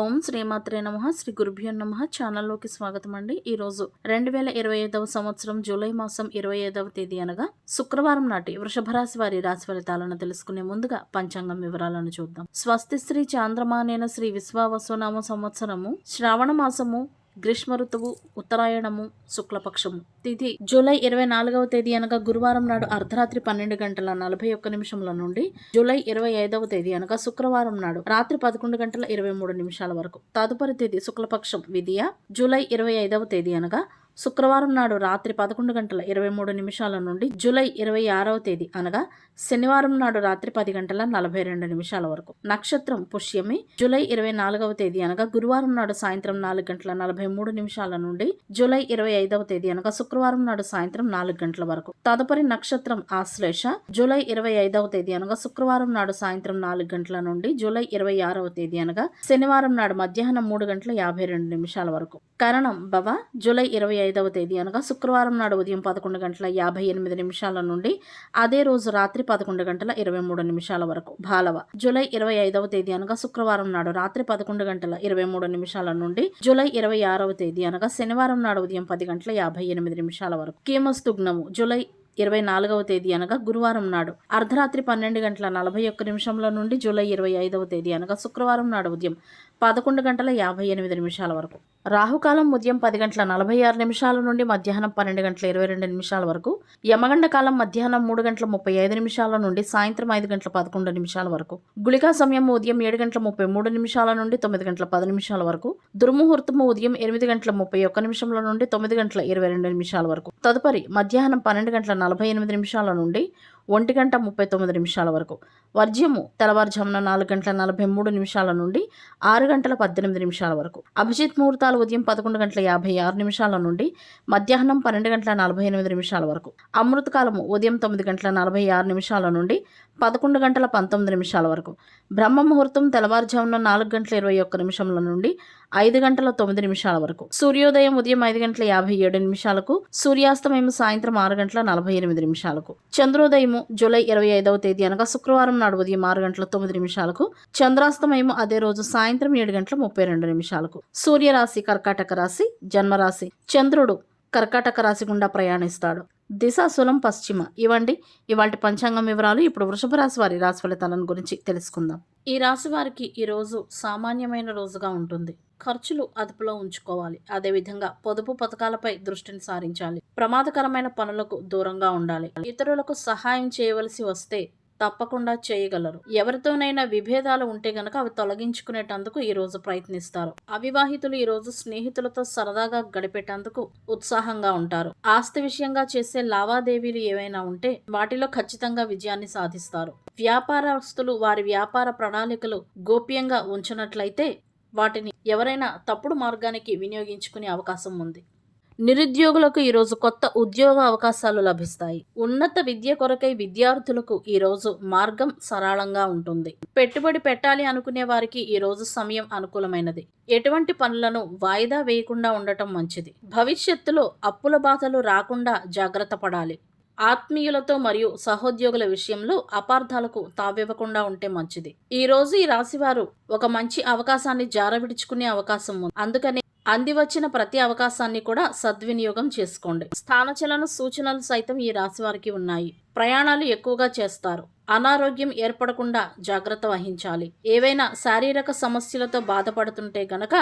ఓం శ్రీమాత్రే నమ శ్రీ గురుభ్యో నమ. ఛానల్లోకి స్వాగతం అండి. ఈ రోజు రెండు వేల ఇరవై ఐదవ సంవత్సరం జూలై మాసం ఇరవై ఐదవ తేదీ అనగా శుక్రవారం నాటి వృషభ రాశి వారి రాశి ఫలితాలను తెలుసుకునే ముందుగా పంచాంగం వివరాలను చూద్దాం. స్వస్తి శ్రీ చాంద్రమానేన శ్రీ విశ్వావసునామ సంవత్సరము శ్రావణ మాసము గ్రీష్మ ఋతువు ఉత్తరాయణము శుక్లపక్షము. తిథి జూలై ఇరవై నాలుగవ తేదీ అనగా గురువారం నాడు అర్ధరాత్రి పన్నెండు గంటల నలభై ఒక్క నిమిషముల నుండి జూలై ఇరవై ఐదవ తేదీ అనగా శుక్రవారం నాడు రాత్రి పదకొండు గంటల ఇరవై మూడు నిమిషాల వరకు. తదుపరి తేదీ శుక్లపక్షం విధియ జూలై ఇరవై ఐదవ తేదీ అనగా శుక్రవారం నాడు రాత్రి పదకొండు గంటల ఇరవై మూడు నిమిషాల నుండి జూలై ఇరవై ఆరవ తేదీ అనగా శనివారం నాడు రాత్రి పది గంటల నలభై రెండు నిమిషాల వరకు. నక్షత్రం పుష్యమి జూలై ఇరవై నాలుగవ తేదీ అనగా గురువారం నాడు సాయంత్రం నాలుగు గంటల నలభై మూడు నిమిషాల నుండి జూలై ఇరవై ఐదవ తేదీ అనగా శుక్రవారం నాడు సాయంత్రం నాలుగు గంటల వరకు. తదుపరి నక్షత్రం ఆశ్లేష జూలై ఇరవై ఐదవ తేదీ అనగా శుక్రవారం నాడు సాయంత్రం నాలుగు గంటల నుండి జూలై ఇరవై ఆరవ తేదీ అనగా శనివారం నాడు మధ్యాహ్నం మూడు గంటల యాభై రెండు నిమిషాల వరకు. కరణం భవ జూలై ఇరవై ఐదవ తేదీ అనగా శుక్రవారం నాడు ఉదయం పదకొండు గంటల యాభై ఎనిమిది నిమిషాల నుండి అదే రోజు రాత్రి పదకొండు గంటల ఇరవై మూడు నిమిషాల వరకు. భాలవ జూలై ఇరవై ఐదవ తేదీ అనగా శుక్రవారం నాడు రాత్రి పదకొండు గంటల ఇరవై మూడు నిమిషాల నుండి జూలై ఇరవై ఆరవ తేదీ అనగా శనివారం నాడు ఉదయం పది గంటల యాభై ఎనిమిది నిమిషాల వరకు. కీమస్తుగ్నము. జూలై ఇరవై నాలుగవ తేదీ అనగా గురువారం నాడు అర్ధరాత్రి పన్నెండు గంటల నలభై ఒక్క నిమిషంల నుండి జూలై ఇరవై ఐదవ తేదీ అనగా శుక్రవారం నాడు ఉదయం పదకొండు గంటల యాభై ఎనిమిది నిమిషాల వరకు. రాహుకాలం ఉదయం పది గంటల నలభై ఆరు నిమిషాల నుండి మధ్యాహ్నం పన్నెండు గంటల ఇరవై రెండు నిమిషాల వరకు యమగండ కాలం మధ్యాహ్నం మూడు గంటల ముప్పై ఐదు నిమిషాల నుండి సాయంత్రం ఐదు గంటల పదకొండు నిమిషాల వరకు గుళికా సమయం ఉదయం ఏడు గంటల ముప్పై మూడు నిమిషాల నుండి తొమ్మిది గంటల పది నిమిషాల వరకు దుర్ముహూర్తము ఉదయం ఎనిమిది గంటల ముప్పై ఒక్క నిమిషంల నుండి తొమ్మిది గంటల ఇరవై రెండు నిమిషాల వరకు. తదుపరి మధ్యాహ్నం పన్నెండు గంటల నలభై ఎనిమిది నిమిషాల నుండి ఒంటి గంట ముప్పై తొమ్మిది నిమిషాల వరకు. వర్జ్యము తెల్లవారుజామున నాలుగు గంటల నలభై మూడు నిమిషాల నుండి ఆరు గంటల పద్దెనిమిది నిమిషాల వరకు. అభిజిత్ ముహూర్తాలు ఉదయం పదకొండు గంటల యాభై ఆరు నిమిషాల నుండి మధ్యాహ్నం పన్నెండు గంటల నలభై ఎనిమిది నిమిషాల వరకు. అమృతకాలము ఉదయం తొమ్మిది గంటల నలభై ఆరు నిమిషాల నుండి పదకొండు గంటల పంతొమ్మిది నిమిషాల వరకు. బ్రహ్మ ముహూర్తం తెల్లవారుజామున నాలుగు గంటల ఇరవై ఒక్క నిమిషంల నుండి ఐదు గంటల తొమ్మిది నిమిషాల వరకు. సూర్యోదయం ఉదయం ఐదు గంటల యాభై ఏడు నిమిషాలకు సూర్యాస్తమయం సాయంత్రం ఆరు గంటల నలభై ఎనిమిది నిమిషాలకు. చంద్రోదయము జూలై ఇరవై ఐదవ తేదీ అనగా శుక్రవారం నాడు ఉదయం ఆరు గంటల తొమ్మిది నిమిషాలకు చంద్రాస్తమయము అదే రోజు సాయంత్రం ఏడు గంటల ముప్పై రెండు నిమిషాలకు. సూర్యరాశి కర్కాటక రాశి జన్మరాశి. చంద్రుడు కర్కాటక రాశి గుండా ప్రయాణిస్తాడు. దిశాశూలం సులం పశ్చిమ. ఇవ్వండి ఇవాళ పంచాంగం వివరాలు ఇప్పుడు వృషభ రాశి వారి రాశి ఫలితాలను గురించి తెలుసుకుందాం. ఈ రాశి వారికి ఈ రోజు సామాన్యమైన రోజుగా ఉంటుంది. ఖర్చులు అదుపులో ఉంచుకోవాలి. అదేవిధంగా పొదుపు పథకాలపై దృష్టిని సారించాలి. ప్రమాదకరమైన పనులకు దూరంగా ఉండాలి. ఇతరులకు సహాయం చేయవలసి వస్తే తప్పకుండా చేయగలరు. ఎవరితోనైనా విభేదాలు ఉంటే గనక అవి తొలగించుకునేటందుకు ఈరోజు ప్రయత్నిస్తారు. అవివాహితులు ఈరోజు స్నేహితులతో సరదాగా గడిపేటందుకు ఉత్సాహంగా ఉంటారు. ఆస్తి విషయంగా చేసే లావాదేవీలు ఏవైనా ఉంటే వాటిలో ఖచ్చితంగా విజయాన్ని సాధిస్తారు. వ్యాపారస్తులు వారి వ్యాపార ప్రణాళికలు గోప్యంగా ఉంచినట్లయితే వాటిని ఎవరైనా తప్పుడు మార్గానికి వినియోగించుకునే అవకాశం ఉంది. నిరుద్యోగులకు ఈరోజు కొత్త ఉద్యోగ అవకాశాలు లభిస్తాయి. ఉన్నత విద్య కొరకై విద్యార్థులకు ఈరోజు మార్గం సరళంగా ఉంటుంది. పెట్టుబడి పెట్టాలి అనుకునే వారికి ఈరోజు సమయం అనుకూలమైనది. ఎటువంటి పనులను వాయిదా వేయకుండా ఉండటం మంచిది. భవిష్యత్తులో అప్పుల బాధలు రాకుండా జాగ్రత్త పడాలి. ఆత్మీయులతో మరియు సహోద్యోగుల విషయంలో అపార్థాలకు తావివ్వకుండా ఉంటే మంచిది. ఈ రోజు ఈ రాశివారు ఒక మంచి అవకాశాన్ని జారవిడుచుకునే అవకాశం ఉంది. అందుకని అందివచ్చిన ప్రతి అవకాశాన్ని కూడా సద్వినియోగం చేసుకోండి. స్థానచలన సూచనలు సైతం ఈ రాశి వారికి ఉన్నాయి. ప్రయాణాలు ఎక్కువగా చేస్తారు. అనారోగ్యం ఏర్పడకుండా జాగ్రత్త వహించాలి. ఏవైనా శారీరక సమస్యలతో బాధపడుతుంటే గనక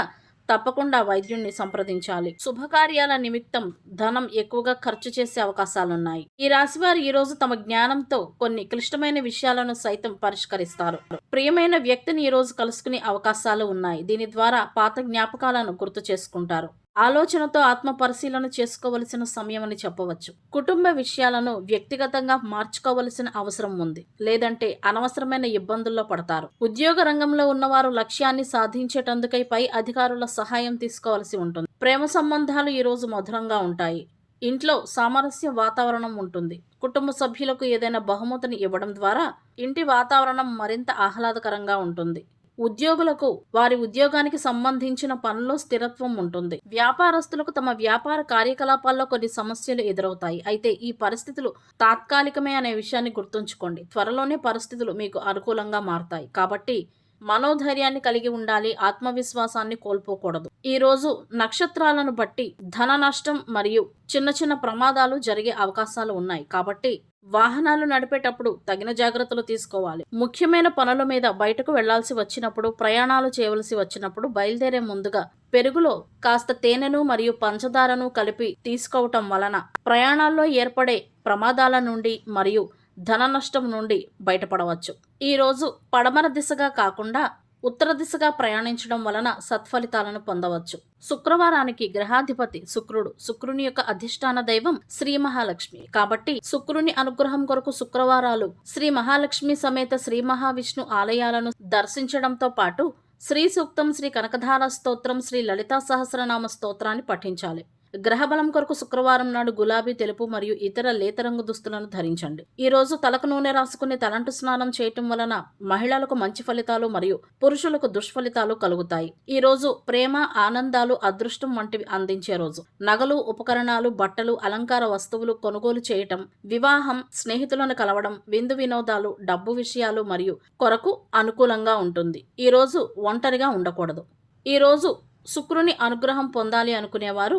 తప్పకుండా వైద్యుణ్ణి సంప్రదించాలి. శుభకార్యాల నిమిత్తం ధనం ఎక్కువగా ఖర్చు చేసే అవకాశాలున్నాయి. ఈ రాశివారు ఈ రోజు తమ జ్ఞానంతో కొన్ని క్లిష్టమైన విషయాలను సైతం పరిష్కరిస్తారు. ప్రియమైన వ్యక్తిని ఈ రోజు కలుసుకునే అవకాశాలు ఉన్నాయి. దీని ద్వారా పాత జ్ఞాపకాలను గుర్తు చేసుకుంటారు. ఆలోచనతో ఆత్మ పరిశీలన చేసుకోవలసిన సమయం అని చెప్పవచ్చు. కుటుంబ విషయాలను వ్యక్తిగతంగా మార్చుకోవలసిన అవసరం ఉంది. లేదంటే అనవసరమైన ఇబ్బందుల్లో పడతారు. ఉద్యోగ రంగంలో ఉన్నవారు లక్ష్యాన్ని సాధించేటందుకై పై అధికారుల సహాయం తీసుకోవలసి ఉంటుంది. ప్రేమ సంబంధాలు ఈరోజు మధురంగా ఉంటాయి. ఇంట్లో సామరస్య వాతావరణం ఉంటుంది. కుటుంబ సభ్యులకు ఏదైనా బహుమతిని ఇవ్వడం ద్వారా ఇంటి వాతావరణం మరింత ఆహ్లాదకరంగా ఉంటుంది. ఉద్యోగులకు వారి ఉద్యోగానికి సంబంధించిన పనుల్లో స్థిరత్వం ఉంటుంది. వ్యాపారస్తులకు తమ వ్యాపార కార్యకలాపాల్లో కొన్ని సమస్యలు ఎదురవుతాయి. అయితే ఈ పరిస్థితులు తాత్కాలికమే అనే విషయాన్ని గుర్తుంచుకోండి. త్వరలోనే పరిస్థితులు మీకు అనుకూలంగా మారుతాయి. కాబట్టి మనోధైర్యాన్ని కలిగి ఉండాలి ఆత్మవిశ్వాసాన్ని కోల్పోకూడదు. ఈ రోజు నక్షత్రాలను బట్టి ధన నష్టం మరియు చిన్న చిన్న ప్రమాదాలు జరిగే అవకాశాలు ఉన్నాయి. కాబట్టి వాహనాలు నడిపేటప్పుడు తగిన జాగ్రత్తలు తీసుకోవాలి. ముఖ్యమైన పనుల మీద బయటకు వెళ్ళాల్సి వచ్చినప్పుడు ప్రయాణాలు చేయవలసి వచ్చినప్పుడు బయలుదేరే ముందుగా పెరుగులో కాస్త తేనెను మరియు పంచదారను కలిపి తీసుకోవటం వలన ప్రయాణాల్లో ఏర్పడే ప్రమాదాల నుండి మరియు ధన నష్టం నుండి బయటపడవచ్చు. ఈరోజు పడమర దిశగా కాకుండా ఉత్తర దిశగా ప్రయాణించడం వలన సత్ఫలితాలను పొందవచ్చు. శుక్రవారానికి గ్రహాధిపతి శుక్రుడు శుక్రుని యొక్క అధిష్టాన దైవం శ్రీ మహాలక్ష్మి. కాబట్టి శుక్రుని అనుగ్రహం కొరకు శుక్రవారాలు శ్రీ మహాలక్ష్మి సమేత శ్రీ మహావిష్ణు ఆలయాలను దర్శించడంతో పాటు శ్రీ సూక్తం శ్రీ కనకధార స్తోత్రం శ్రీ లలితా సహస్రనామ స్తోత్రాన్ని పఠించాలి. గ్రహబలం కొరకు శుక్రవారం నాడు గులాబీ తెలుపు మరియు ఇతర లేత రంగు దుస్తులను ధరించండి. ఈ రోజు తలకు నూనె రాసుకుని తలంటు స్నానం చేయటం వలన మహిళలకు మంచి ఫలితాలు మరియు పురుషులకు దుష్ఫలితాలు కలుగుతాయి. ఈ రోజు ప్రేమ ఆనందాలు అదృష్టం వంటివి అందించే రోజు. నగలు ఉపకరణాలు బట్టలు అలంకార వస్తువులు కొనుగోలు చేయటం వివాహం స్నేహితులను కలవడం విందు వినోదాలు డబ్బు విషయాలు మరియు కొరకు అనుకూలంగా ఉంటుంది. ఈ రోజు ఒంటరిగా ఉండకూడదు. ఈ రోజు శుక్రుని అనుగ్రహం పొందాలి అనుకునేవారు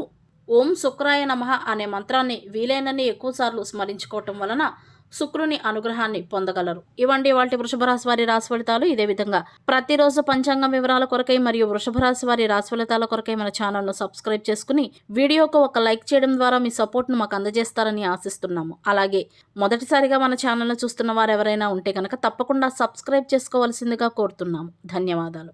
ఓం శుక్రాయ నమః అనే మంత్రాన్ని వీలైనన్ని ఎక్కువసార్లు స్మరించుకోవటం వలన శుక్రుని అనుగ్రహాన్ని పొందగలరు. ఇవండి వాటి వృషభరాశి వారి రాశి ఫలితాలు. ఇదే విధంగా ప్రతిరోజు పంచాంగం వివరాల కొరకై మరియు వృషభరాశి వారి రాశి ఫలితాల కొరకై మన ఛానల్ను సబ్స్క్రైబ్ చేసుకుని వీడియోకు ఒక లైక్ చేయడం ద్వారా మీ సపోర్ట్ను మాకు అందజేస్తారని ఆశిస్తున్నాము. అలాగే మొదటిసారిగా మన ఛానల్ను చూస్తున్న వారు ఎవరైనా ఉంటే కనుక తప్పకుండా సబ్స్క్రైబ్ చేసుకోవాల్సిందిగా కోరుతున్నాము. ధన్యవాదాలు.